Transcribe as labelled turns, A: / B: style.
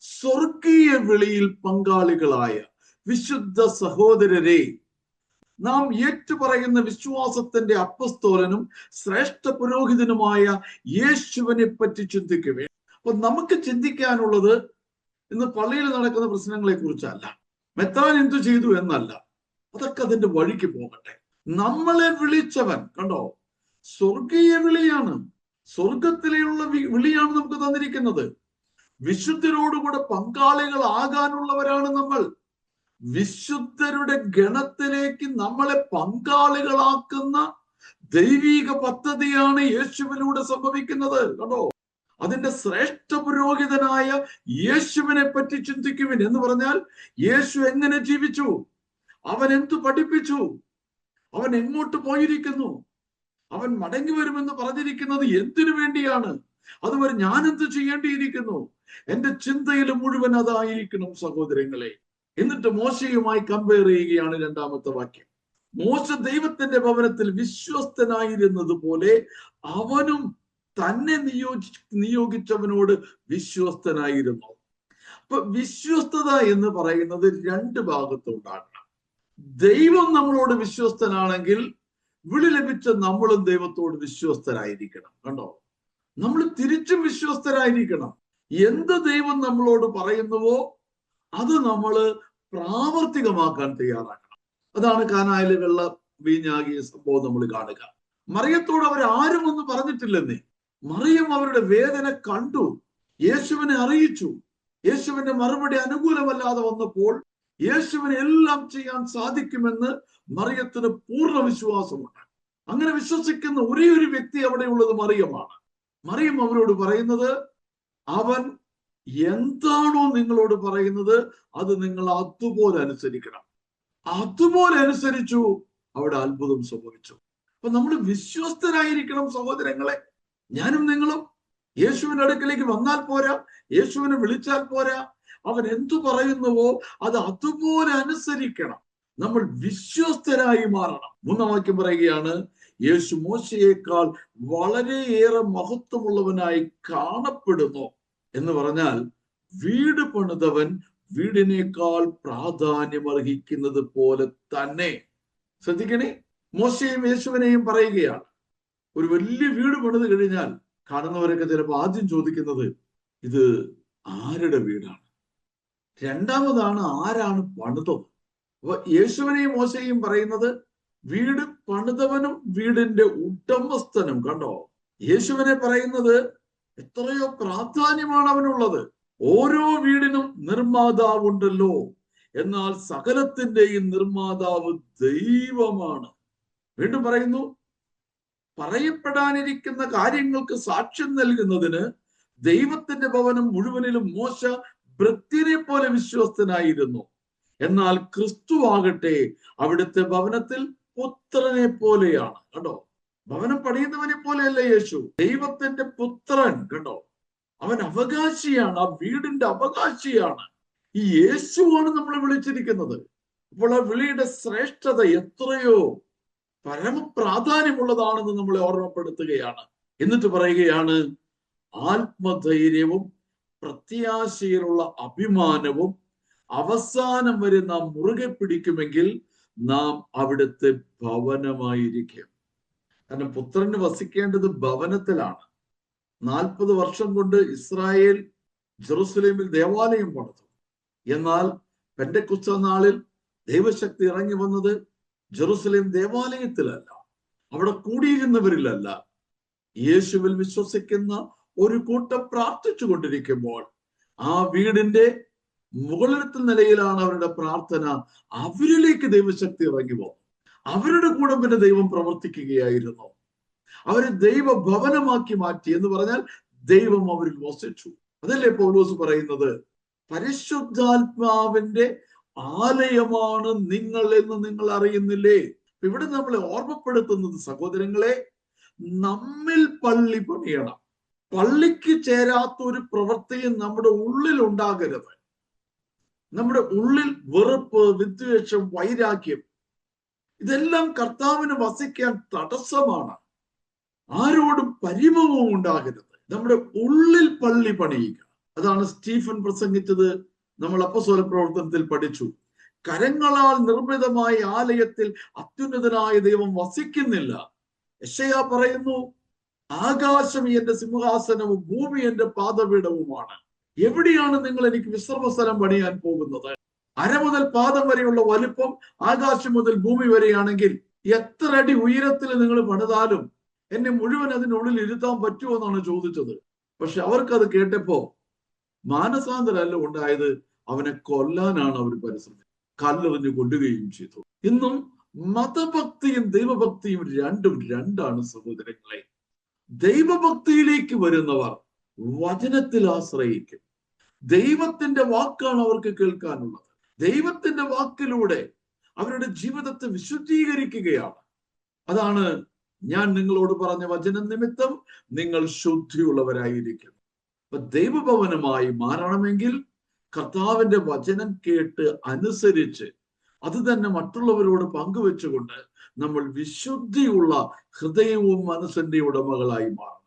A: സ്വർഗീയ വിളിയിൽ പങ്കാളികളായ വിശുദ്ധ സഹോദരരെ നാം ഏറ്റുപറയുന്ന വിശ്വാസത്തിന്റെ അപ്പസ്തോലനും ശ്രേഷ്ഠ പുരോഹിതനുമായ യേശുവിനെ പറ്റി ചിന്തിക്കുവേ. അപ്പൊ നമുക്ക് ചിന്തിക്കാനുള്ളത് ഇന്ന് പള്ളിയിൽ നടക്കുന്ന പ്രശ്നങ്ങളെ കുറിച്ചല്ല. മെത്താൻ എന്തു ചെയ്തു എന്നല്ല. അതൊക്കെ അതിന്റെ വഴിക്ക് പോകട്ടെ. നമ്മളെ വിളിച്ചവൻ കണ്ടോ? സ്വർഗീയ വിളിയാണ്. സ്വർഗത്തിലെയുള്ള വിളിയാണ് നമുക്ക് തന്നിരിക്കുന്നത്. വിശുദ്ധരോടുകൂടെ പങ്കാളികളാകാനുള്ളവരാണ് നമ്മൾ. വിശുദ്ധരുടെ ഗണത്തിലേക്ക് നമ്മളെ പങ്കാളികളാക്കുന്ന ദൈവീക പദ്ധതിയാണ് യേശുവിലൂടെ സംഭവിക്കുന്നത്. കണ്ടോ? അതിന്റെ ശ്രേഷ്ഠ പുരോഹിതനായ യേശുവിനെ പറ്റി ചിന്തിക്കുവിൻ എന്ന് പറഞ്ഞാൽ യേശു എങ്ങനെ ജീവിച്ചു? അവൻ എന്തു പഠിപ്പിച്ചു? അവൻ എങ്ങോട്ട് പോയിരിക്കുന്നു? അവൻ മടങ്ങി വരുമെന്ന് പറഞ്ഞിരിക്കുന്നത് എന്തിനു വേണ്ടിയാണ്? അതുവരെ ഞാൻ എന്ത് ചെയ്യേണ്ടിയിരിക്കുന്നു? എന്റെ ചിന്തയിൽ മുഴുവൻ അതായിരിക്കണം സഹോദരങ്ങളെ. എന്നിട്ട് മോശയുമായി കമ്പയർ ചെയ്യുകയാണ് രണ്ടാമത്തെ വാക്യം. മോശ ദൈവത്തിന്റെ ഭവനത്തിൽ വിശ്വസ്തനായിരുന്നത് പോലെ അവനും തന്നെ നിയോജി നിയോഗിച്ചവനോട് വിശ്വസ്തനായിരുന്നു. അപ്പൊ വിശ്വസ്തത എന്ന് പറയുന്നത് രണ്ട് ഭാഗത്തുണ്ടാകണം ദൈവം നമ്മളോട് വിശ്വസ്തനാണെങ്കിൽ വിളി ലഭിച്ച നമ്മളും ദൈവത്തോട് വിശ്വസ്തരായിരിക്കണം. കണ്ടോ? നമ്മൾ തിരിച്ചും വിശ്വസ്തരായിരിക്കണം. എന്ത് ദൈവം നമ്മളോട് പറയുന്നുവോ അത് നമ്മൾ പ്രാവർത്തികമാക്കാൻ തയ്യാറാക്കണം. അതാണ് കാനായിലെ വെള്ള വീഞ്ഞാകിയ സംഭവം നമ്മൾ കാണുക. മറിയത്തോട് അവർ ആരും ഒന്നും പറഞ്ഞിട്ടില്ലെന്നേ. മറിയം അവരുടെ വേദന കണ്ടു. യേശുവിനെ അറിയിച്ചു. യേശുവിന്റെ മറുപടി അനുകൂലമല്ലാതെ വന്നപ്പോൾ യേശുവിനെ എല്ലാം ചെയ്യാൻ സാധിക്കുമെന്ന് മറിയത്തിന് പൂർണ വിശ്വാസമുണ്ട്. അങ്ങനെ വിശ്വസിക്കുന്ന ഒരേ ഒരു വ്യക്തി അവിടെയുള്ളത് മറിയമാണ്. മറിയം അവരോട് പറയുന്നത് അവൻ എന്താണോ നിങ്ങളോട് പറയുന്നത് അത് നിങ്ങൾ അതുപോലെ അനുസരിക്കണം. അതുപോലെ അനുസരിച്ചു അവിടെ അത്ഭുതം സംഭവിച്ചു. അപ്പൊ നമ്മൾ വിശ്വസ്തരായിരിക്കണം സഹോദരങ്ങളെ. ഞാനും നിങ്ങളും. യേശുവിന്റെ അടുക്കലേക്ക് വന്നാൽ പോരാ. യേശുവിനെ വിളിച്ചാൽ പോരാ. അവൻ എന്തു പറയുന്നുവോ അത് അതുപോലെ അനുസരിക്കണം. നമ്മൾ വിശ്വസ്തരായി മാറണം. മൂന്നാം വാക്യം പറയുകയാണ് യേശു മോശയേക്കാൾ വളരെയേറെ മഹത്വമുള്ളവനായി കാണപ്പെടുന്നു. എന്ന് പറഞ്ഞാൽ വീട് പണിതവൻ വീടിനേക്കാൾ പ്രാധാന്യം അർഹിക്കുന്നത് പോലെ തന്നെ. ശ്രദ്ധിക്കണേ മോശയും യേശുവിനെയും പറയുകയാണ്. ഒരു വലിയ വീട് പണിത് കഴിഞ്ഞാൽ കാണുന്നവരൊക്കെ ചിലപ്പോൾ ആദ്യം ചോദിക്കുന്നത് ഇത് ആരുടെ വീടാണ്? രണ്ടാമതാണ് ആരാണ് പണിതത് അപ്പൊ യേശുവിനെയും മോശയും പറയുന്നത് വീട് പണിതവനും വീടിന്റെ ഉടമസ്ഥനും. കണ്ടോ? യേശുവിനെ പറയുന്നത് എത്രയോ പ്രാധാന്യമാണ് അവനുള്ളത് ഓരോ വീടിനും നിർമ്മാതാവുണ്ടല്ലോ. എന്നാൽ സകലത്തിന്റെയും നിർമ്മാതാവ് ദൈവമാണ്. വീണ്ടും പറയുന്നു പറയപ്പെടാനിരിക്കുന്ന കാര്യങ്ങൾക്ക് സാക്ഷ്യം നൽകുന്നതിന് ദൈവത്തിന്റെ ഭവനം മുഴുവനിലും മോശ ഭൃത്യനെ പോലെ വിശ്വസ്തനായിരുന്നു. എന്നാൽ ക്രിസ്തു ആകട്ടെ അവിടുത്തെ ഭവനത്തിൽ പുത്രനെ പോലെയാണ്. കണ്ടോ? ഭവനം പണിയുന്നവനെ പോലെയല്ല യേശു. ദൈവത്തിന്റെ പുത്രൻ കണ്ടോ? അവൻ അവകാശിയാണ് ആ വീടിന്റെ അവകാശിയാണ്. ഈ യേശുവാണ് നമ്മൾ വിളിച്ചിരിക്കുന്നത്. അപ്പോൾ ആ വിളിയുടെ ശ്രേഷ്ഠത എത്രയോ പരമപ്രാധാന്യമുള്ളതാണെന്ന് നമ്മളെ ഓർമ്മപ്പെടുത്തുകയാണ്. എന്നിട്ട് പറയുകയാണ് ആത്മധൈര്യവും പ്രത്യാശയിലുള്ള അഭിമാനവും അവസാനം വരെ നാം മുറുകെ പിടിക്കുമെങ്കിൽ നാം അവിടുത്തെ ഭവനമായിരിക്കും. കാരണം പുത്രന് വസിക്കേണ്ടത് ഭവനത്തിലാണ്. നാൽപ്പത് വർഷം കൊണ്ട് ഇസ്രായേൽ ജെറുസലേമിൽ ദേവാലയം പണിതു. എന്നാൽ പെൻഡക്കുസ്ത നാളിൽ ദൈവശക്തി ഇറങ്ങി വന്നത് ജെറുസലേം ദേവാലയത്തിലല്ല. അവിടെ കൂടിയിരുന്നവരിലല്ല. യേശുവിൽ വിശ്വസിക്കുന്ന ഒരു കൂട്ടം പ്രാർത്ഥിച്ചു കൊണ്ടിരിക്കുമ്പോൾ ആ വീടിന്റെ മുകളിലത്തെ നിലയിലാണ് അവരുടെ പ്രാർത്ഥന. അവരിലേക്ക് ദൈവശക്തി ഇറങ്ങി വന്നു. അവരുടെ കൂടെ തന്നെ ദൈവം പ്രവർത്തിക്കുകയായിരുന്നു. അവരെ ദൈവ ഭവനമാക്കി മാറ്റി എന്ന് പറഞ്ഞാൽ ദൈവം അവരിൽ വസിച്ചു. അതല്ലേ പൗലോസ് പറയുന്നത്? പരിശുദ്ധാത്മാവിന്റെ ആലയമാണ് നിങ്ങൾ എന്ന് നിങ്ങൾ അറിയുന്നില്ലേ? ഇവിടെ നമ്മളെ ഓർമ്മപ്പെടുത്തുന്നത് സഹോദരങ്ങളെ നമ്മിൽ പള്ളി പണിയണം. പള്ളിക്ക് ചേരാത്ത ഒരു പ്രവൃത്തിയും നമ്മുടെ ഉള്ളിൽ ഉണ്ടാകരുത്. നമ്മുടെ ഉള്ളിൽ വെറുപ്പ് വിദ്വേഷം വൈരാഗ്യം ഇതെല്ലാം കർത്താവിന് വസിക്കാൻ തടസ്സമാണ്. ആരോടും പരിമവും ഉണ്ടാകരുത്. നമ്മുടെ ഉള്ളിൽ പള്ളി പണിയുക. അതാണ് സ്റ്റീഫൻ പ്രസംഗിച്ചത്. നമ്മൾ അപ്പസ്വല പ്രവർത്തനത്തിൽ പഠിച്ചു. കരങ്ങളാൽ നിർമ്മിതമായ ആലയത്തിൽ അത്യുന്നതനായ ദൈവം വസിക്കുന്നില്ല. യശയ പറയുന്നു ആകാശം എന്റെ സിംഹാസനവും ഭൂമി എന്റെ പാദപീഠവുമാണ്. എവിടെയാണ് നിങ്ങൾ എനിക്ക് വിശ്രമസ്ഥലം പണിയാൻ പോകുന്നത്? അര മുതൽ പാദം വരെയുള്ള വലുപ്പം ആകാശം മുതൽ ഭൂമി വരെയാണെങ്കിൽ എത്ര അടി ഉയരത്തിൽ നിങ്ങൾ പണിതാലും എന്നെ മുഴുവൻ അതിനുള്ളിൽ ഇരുത്താൻ പറ്റുമോ എന്നാണ് ചോദിച്ചത്. പക്ഷെ അവർക്കത് കേട്ടപ്പോ മാനസാന്തരല്ല ഉണ്ടായത് അവനെ കൊല്ലാനാണ് അവർ പരിശ്രമിച്ചത്. കല്ലെറിഞ്ഞു കൊല്ലുകയും ചെയ്തു. ഇന്നും മതഭക്തിയും ദൈവഭക്തിയും രണ്ടും രണ്ടാണ് സഹോദരങ്ങളെ. ദൈവഭക്തിയിലേക്ക് വരുന്നവർ വചനത്തിൽ ആശ്രയിക്കും. ദൈവത്തിന്റെ വാക്കാണ് അവർക്ക് കേൾക്കാനുള്ളത്. ദൈവത്തിന്റെ വാക്കിലൂടെ അവരുടെ ജീവിതത്തെ വിശുദ്ധീകരിക്കുകയാണ്. അതാണ് ഞാൻ നിങ്ങളോട് പറഞ്ഞ വചന നിമിത്തം നിങ്ങൾ ശുദ്ധിയുള്ളവരായിരിക്കും അപ്പൊ ദൈവഭവനമായി മാറണമെങ്കിൽ കർത്താവിന്റെ വചനം കേട്ട് അനുസരിച്ച് അത് തന്നെ മറ്റുള്ളവരോട് പങ്കുവെച്ചുകൊണ്ട് നമ്മൾ വിശുദ്ധിയുള്ള ഹൃദയവും മനസ്സിന്റെ ഉടമകളായി മാറും